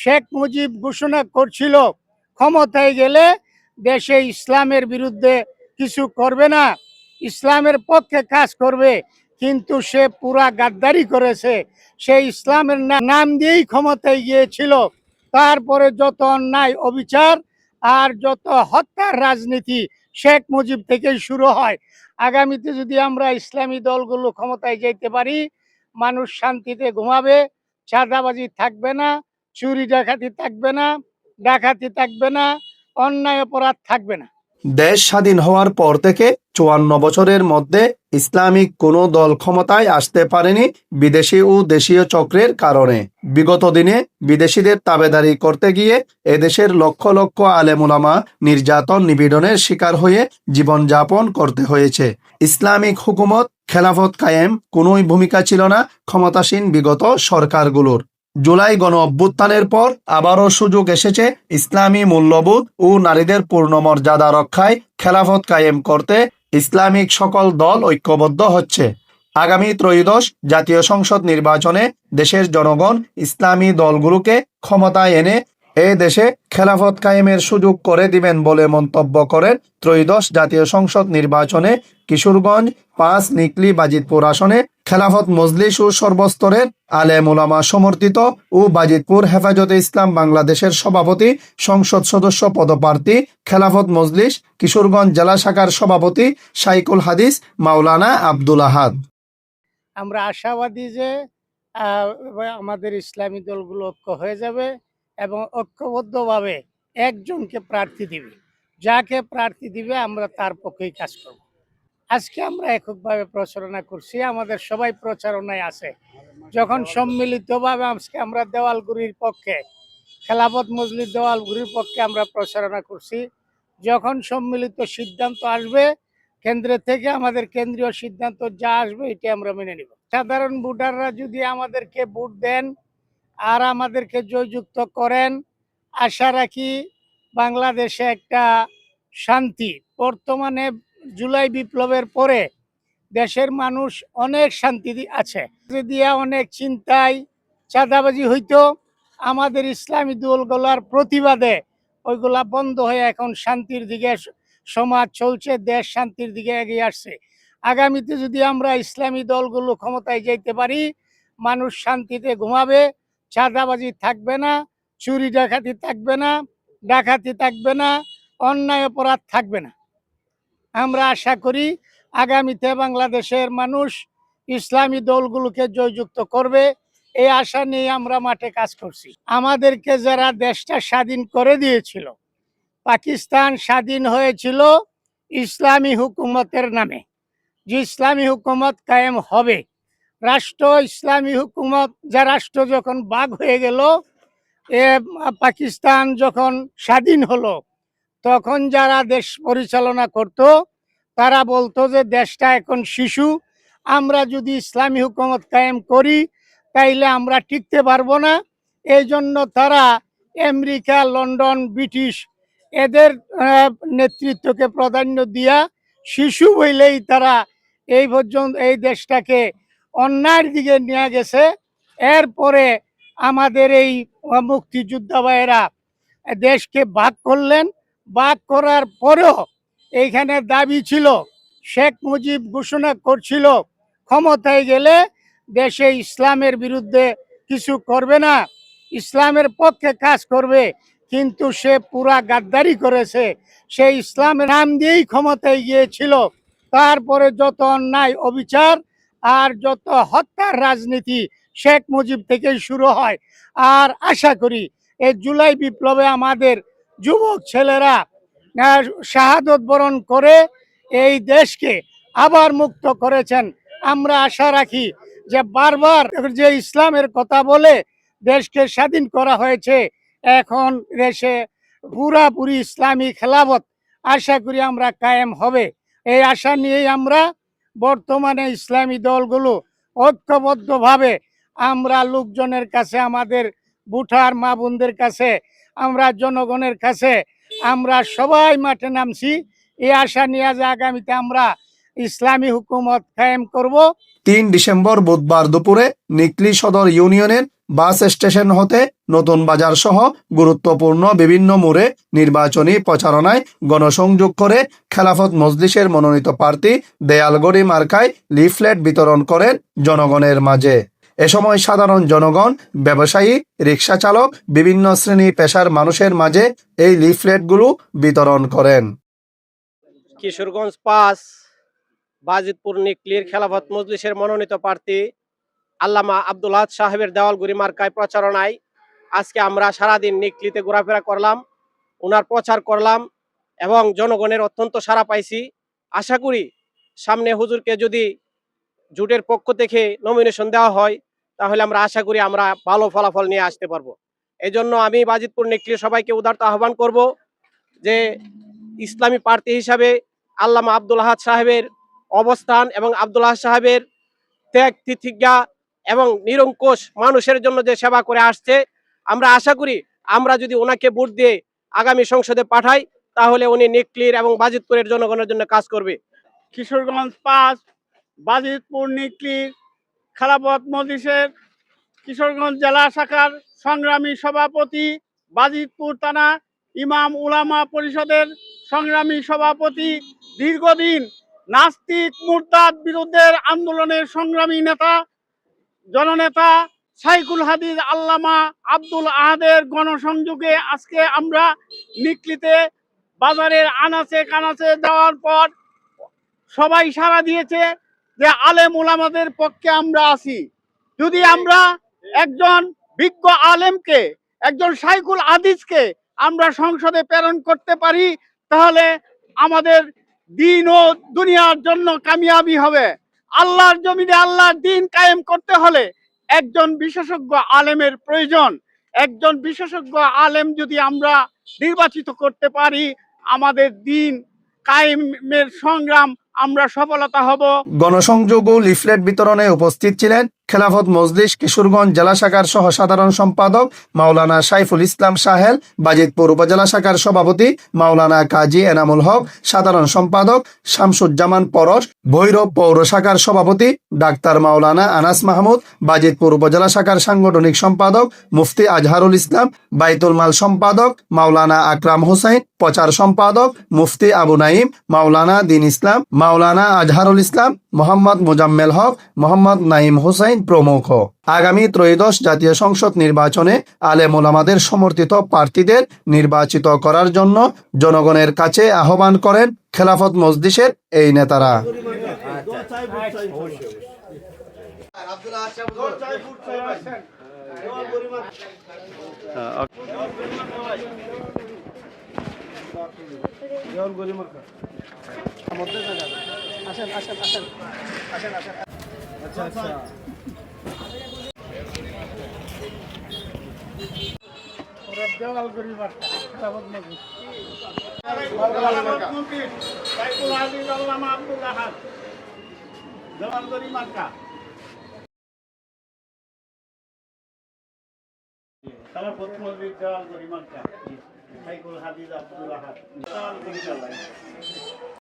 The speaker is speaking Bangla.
শেখ মুজিব ঘোষণা করছিল, ক্ষমতায় গেলে দেশে ইসলামের বিরুদ্ধে কিছু করবে না, ইসলামের পক্ষে কাজ করবে, কিন্তু সে পুরা গাদ্দারি করেছে। সে ইসলামের নাম দিয়েই ক্ষমতায় গিয়েছিল। তারপরে যত অন্যায় অবিচার আর যত হত্যার রাজনীতি শেখ মুজিব থেকেই শুরু হয়। আগামীতে যদি আমরা ইসলামী দলগুলো ক্ষমতায় যেতে পারি, মানুষ শান্তিতে ঘুমাবে, চাঁদাবাজি থাকবে না চুরি, ডাকাতি থাকবে না, ডাকাতি থাকবে না, অন্যায়, অপরাধ থাকবে না। দেশ স্বাধীন হওয়ার পর থেকে চুয়ান্ন বছরের মধ্যে ইসলামিক কোনো দল ক্ষমতায় আসতে পারেনি বিদেশি ও দেশীয় চক্রের কারণে। বিগত দিনে বিদেশিদের তাবেদারি করতে গিয়ে এদেশের লক্ষ লক্ষ আলেমুলামা নির্যাতন নিপীড়নের শিকার হয়ে জীবনযাপন করতে হয়েছে। ইসলামিক হুকুমত খেলাফত কায়েম কোনোই ভূমিকা ছিল না ক্ষমতাসীন বিগত সরকারগুলোর। জুলাই গণ অভ্যুত্থানের পর আবারও সুযোগ এসেছে ইসলামী মূল্যবোধ ও নারীদের পূর্ণ মর্যাদা রক্ষায় খেলাফত কায়েম করতে ইসলামিক সকল দল ঐক্যবদ্ধ হচ্ছে। আগামী ত্রয়োদশ জাতীয় সংসদ নির্বাচনে দেশের জনগণ ইসলামী দলগুলোকে ক্ষমতায় এনে এ দেশে খেলাফত কায়েমের সুযোগ করে দিবেন বলে মন্তব্য করেন ত্রয়োদশ জাতীয় সংসদ নির্বাচনে কিশোরগঞ্জ পাঁচ, নিকলি, বাজিতপুর আসনে খেলাফত মজলিস ও সর্বস্তরের আলেম ওলামা সমর্থিত ও বাজিতপুর হেফাজতে ইসলাম বাংলাদেশের সভাপতি, সংসদ সদস্য পদপ্রার্থী, খেলাফত মজলিস, কিশোরগঞ্জ জেলা শাখার সভাপতি সাইকুল হাদিস, মাওলানা আব্দুল আহাদ। আমরা আশাবাদী যে আমাদের ইসলামী দলগুলো ঐক্য হয়ে যাবে এবং ঐক্যবদ্ধভাবে একজনকে প্রার্থী দিবে। যাকে প্রার্থী দিবে, আমরা তার পক্ষেই কাজ করব। আজকে আমরা এককভাবে প্রচারণা করছি, আমাদের সবাই প্রচারণায় আছে। যখন সম্মিলিতভাবে আজকে আমরা দেওয়ালগুড়ির পক্ষে, খেলাফত মজলিস দেওয়ালগুড়ির পক্ষে আমরা প্রচারণা করছি, যখন সম্মিলিত সিদ্ধান্ত আসবে, কেন্দ্র থেকে আমাদের কেন্দ্রীয় সিদ্ধান্ত যা আসবে এটি আমরা মেনে নিব। সাধারণ ভোটাররা যদি আমাদেরকে ভোট দেন আর আমাদেরকে জয়যুক্ত করেন, আশা রাখি বাংলাদেশে একটা শান্তি। বর্তমানে জুলাই বিপ্লবের পরে দেশের মানুষ অনেক শান্তি আছে। দিয়া অনেক চিন্তায় চাঁদাবাজি হইতো। আমাদের ইসলামী দলগুলার প্রতিবাদে ওইগুলা বন্ধ হয়ে এখন শান্তির দিকে সমাজ চলছে, দেশ শান্তির দিকে এগিয়ে আসছে। আগামীতে যদি আমরা ইসলামী দলগুলো ক্ষমতায় যেতে পারি, মানুষ শান্তিতে ঘুমাবে, চাঁদাবাজি থাকবে না, চুরি ডাকাতি থাকবে না, ডাকাতি থাকবে না, অন্যায় অপরাধ থাকবে না। আমরা আশা করি আগামীতে বাংলাদেশের মানুষ ইসলামী দলগুলোকে জয়যুক্ত করবে। এই আশা নিয়ে আমরা মাঠে কাজ করছি। আমাদেরকে যারা দেশটা স্বাধীন করে দিয়েছিল, পাকিস্তান স্বাধীন হয়েছিল ইসলামী হুকুমতের নামে। যে ইসলামী হুকুমত কায়েম হবে, রাষ্ট্র ইসলামী হুকুমত, যা রাষ্ট্র যখন বাঘ হয়ে গেল, এ, পাকিস্তান যখন স্বাধীন হলো তখন যারা দেশ পরিচালনা করত, তারা বলতো যে দেশটা এখন শিশু, আমরা যদি ইসলামী হুকুমত কায়েম করি, তাইলে আমরা টিকতে পারব না। এই জন্য তারা আমেরিকা, লন্ডন, ব্রিটিশ এদের নেতৃত্বকে প্রাধান্য দিয়া শিশু হইলেই তারা এই পর্যন্ত, এই দেশটাকে অন্যায়ের দিকে নিয়ে গেছে। এরপরে আমাদের এই মুক্তিযোদ্ধা ভাইয়েরা দেশকে ভাগ করলেন। ভাগ করার পরেও এইখানে দাবি ছিল, শেখ মুজিব ঘোষণা করছিল, ক্ষমতায় গেলে দেশে ইসলামের বিরুদ্ধে কিছু করবে না, ইসলামের পক্ষে কাজ করবে, কিন্তু সে পুরা গাদ্দারি করেছে। সে ইসলামের নাম দিয়েই ক্ষমতায় গিয়েছিল। তারপরে যত অন্যায় অবিচার আর যত হত্যার রাজনীতি শেখ মুজিব থেকেই শুরু হয়। আর আশা করি এই জুলাই বিপ্লবে আমাদের যুবক ছেলেরা শাহাদত বরণ করে এই দেশকে আবার মুক্ত করেছেন। আমরা আশা রাখি যে বারবার যে ইসলামের কথা বলে দেশকে স্বাধীন করা হয়েছে, এখন দেশে পুরাপুরি ইসলামী খেলাফত আশা করি আমরা কায়েম হবে। এই আশা নিয়েই আমরা বর্তমানে ইসলামী দলগুলো ঐক্যবদ্ধভাবে আমরা লোকজনের কাছে, আমাদের বুঠার মা বোনদের কাছে আমরা জনগণের কাছে আমরা সবাই মাঠে নামছি। এই আশা নিয়ে যে আগামীতে আমরা ইসলামী হুকুমত কায়েম করব। তিন ডিসেম্বর বুধবার দুপুরে নিকলি সদর ইউনিয়নের বাস স্টেশন হতে নতুন বাজার সহ গুরুত্বপূর্ণ বিভিন্ন মোড়ে নির্বাচনী প্রচারণায় গণসংযোগ করে খেলাফত মজলিসের মনোনীত প্রার্থী দেয়ালগড়ি মার্কায় লিফলেট বিতরণ করেন জনগণের মাঝে। এ সময় সাধারণ জনগণ, ব্যবসায়ী, রিক্সা চালক, বিভিন্ন শ্রেণি পেশার মানুষের মাঝে এই লিফলেটগুলো বিতরণ করেন। কিশোরগঞ্জ পাঁচ, বাজিতপুর নিকলির খেলাফত মজলিসের মনোনীত প্রার্থী আল্লামা আব্দুল হাদ সাহেবের দেওয়ালগুড়ি মার্কায় প্রচারণায় আজকে আমরা সারাদিন নিকলিতে ঘোরাফেরা করলাম ওনার প্রচার করলাম এবং জনগণের অত্যন্ত সাড়া পাইছি। আশা করি সামনে হুজুরকে যদি জুটের পক্ষ থেকে নমিনেশন দেওয়া হয় তাহলে আমরা আশা করি আমরা ভালো ফলাফল নিয়ে আসতে পারব। এই জন্য আমি বাজিতপুর নিকলির সবাইকে উদারতা আহ্বান করব যে ইসলামী প্রার্থী হিসাবে আল্লামা আব্দুল আহাদ সাহেবের অবস্থান এবং আব্দুল আহাদ সাহেবের ত্যাগ তিথিজ্ঞা এবং নিরঙ্কুশ মানুষের জন্য যে সেবা করে আসছে, আমরা আশা করি আমরা যদি ওনাকে ভোট দিয়ে আগামী সংসদে পাঠাই, তাহলে উনি নিকলির এবং বাজিতপুরের জনগণের জন্য কাজ করবে। কিশোরগঞ্জ পাঁচ, বাজিতপুর নিকলির খালাপথ মজলিসের কিশোরগঞ্জ জেলা শাখার সংগ্রামী সভাপতি বাজিতপুর থানা ইমাম উলামা পরিষদের সংগ্রামী সভাপতি দীর্ঘদিন নাস্তিক মুরতাদ বিরুদ্ধের আন্দোলনের সংগ্রামী নেতা, জননেতা সাইকুল হাদিস আল্লামা আব্দুল আহাদের গণসংযোগে আজকে আমরা নিকলিতে বাজারের আনাচে কানাচে যাওয়ার পর সবাই সাড়া দিয়েছে। যে আলেম ওলামাদের পক্ষে আমরা আছি। যদি আমরা একজন বিজ্ঞ আলেমকে একজন সাইকুল আদিজকে আমরা সংসদে প্রেরণ করতে পারি তাহলে আমাদের দিন ও দুনিয়ার জন্য কামিয়াবি হবে। আল্লাহর জমিনে আল্লাহর দিন কায়েম করতে হলে একজন বিশেষজ্ঞ আলেমের প্রয়োজন। একজন বিশেষজ্ঞ আলেম যদি আমরা নির্বাচিত করতে পারি আমাদের দিন কায়েমের সংগ্রাম আমরা সফলতা হব। গণসংযোগ ও লিফলেট বিতরণে উপস্থিত ছিলেন খেলাফত মজলিস কিশোরগঞ্জ জেলা শাখার সহ সাধারণ সম্পাদক মাওলানা সাইফুল ইসলাম সাহেল, বাজিতপুর উপজেলা শাখার সভাপতি মাওলানা কাজী এনামুল হক, সাধারণ সম্পাদক শামসুজ্জামান পরশ, ভৈরব পৌর শাখার সভাপতি ডাক্তার মাওলানা আনাস মাহমুদ, বাজিতপুর উপজেলা শাখার সাংগঠনিক সম্পাদক মুফতি আজহারুল ইসলাম, বাইতুল মাল সম্পাদক মাওলানা আকরাম হোসাইন প্রচার সম্পাদক মুফতি আবু নাইম মাওলানা দিন ইসলাম মাওলানা আজহারুল ইসলাম, মোহাম্মদ মোজাম্মেল হক, মোহাম্মদ নাইম হুসাইন প্রমুখ। আগামী ত্রয়োদশ জাতীয় সংসদ নির্বাচনে আলেম ওলামাদের সমর্থিত প্রার্থীদের নির্বাচিত করার জন্য জনগণের কাছে আহ্বান করেন খেলাফত মজলিসের এই নেতারা। বার্তা খেলাফত মজলিস সাইকুল হাদিস আল্লামা আব্দুল আহাদ দেওয়ানগরি মার্কা তারা প্রথম দেওয়ানগরি মার্কা সাইকুল হাদিস আব্দুল আহাদ